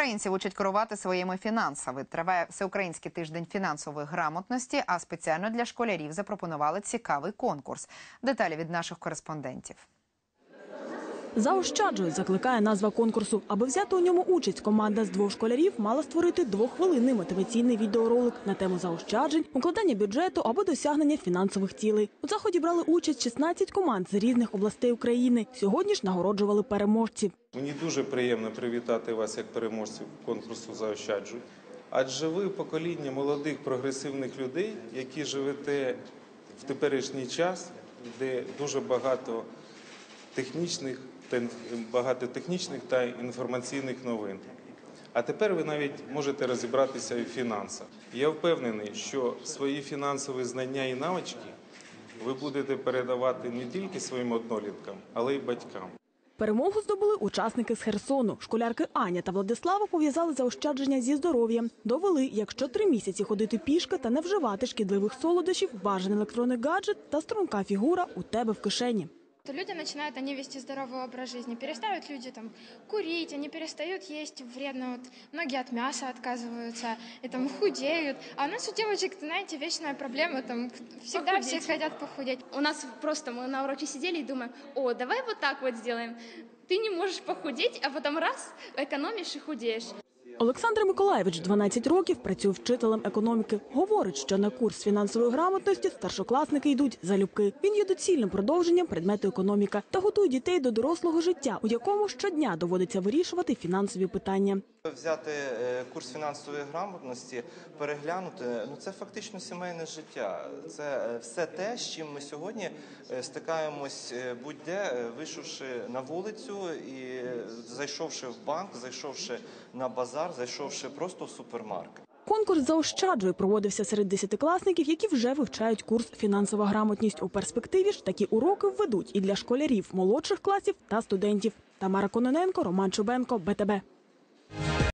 Українців учать керувати своїми фінансами. Триває всеукраїнський тиждень фінансової грамотності. А спеціально для школярів запропонували цікавий конкурс. Деталі від наших кореспондентів. Заощаджуй закликає назва конкурсу. Аби взяти у ньому участь, команда з двох школярів мала створити двоххвилинний мотиваційний відеоролик на тему заощаджень, укладання бюджету або досягнення фінансових цілей. У заході брали участь 16 команд з різних областей України. Сьогодні ж нагороджували переможців. Мені дуже приємно привітати вас як переможців конкурсу Заощаджуй. Адже ви покоління молодих прогресивних людей, які живете в теперішній час, де дуже багато технічних та багато технічних та інформаційних новин. А тепер ви навіть можете розібратися і в фінансах. Я впевнений, що свої фінансові знання і навички ви будете передавати не тільки своїм одноліткам, але й батькам. Перемогу здобули учасники з Херсону. Школярки Аня та Владислава пов'язали заощадження зі здоров'ям. Довели, якщо три місяці ходити пішки та не вживати шкідливих солодощів, бажаний електронний гаджет та струнка фігура у тебе в кишені. То люди начинают они вести здоровый образ жизни. Перестают люди там курить, они перестают есть вредно. Вот многие от мяса отказываются и там худеют. А у нас у девочек, знаете, вечная проблема, там всегда все хотят похудеть. У нас просто мы на уроке сидели и думаем, о, давай вот так вот сделаем. Ты не можешь похудеть, а потом раз, экономишь и худеешь. Олександр Миколаєвич 12 років працює вчителем економіки. Говорить, що на курс фінансової грамотності старшокласники йдуть залюбки. Він є доцільним продовженням предмету економіка та готує дітей до дорослого життя, у якому щодня доводиться вирішувати фінансові питання. Взяти е, курс фінансової грамотності, переглянути, ну це фактично сімейне життя. Це е, все те, з чим ми сьогодні е, стикаємось будь-де, вийшовши на вулицю і зайшовши в банк, зайшовши на базар, зайшовши просто в супермаркет. Конкурс заощаджує проводився серед десятикласників, які вже вивчають курс фінансова грамотність. У перспективі ж такі уроки введуть і для школярів молодших класів та студентів. Тамара Кононенко, Роман Чубенко, БТБ.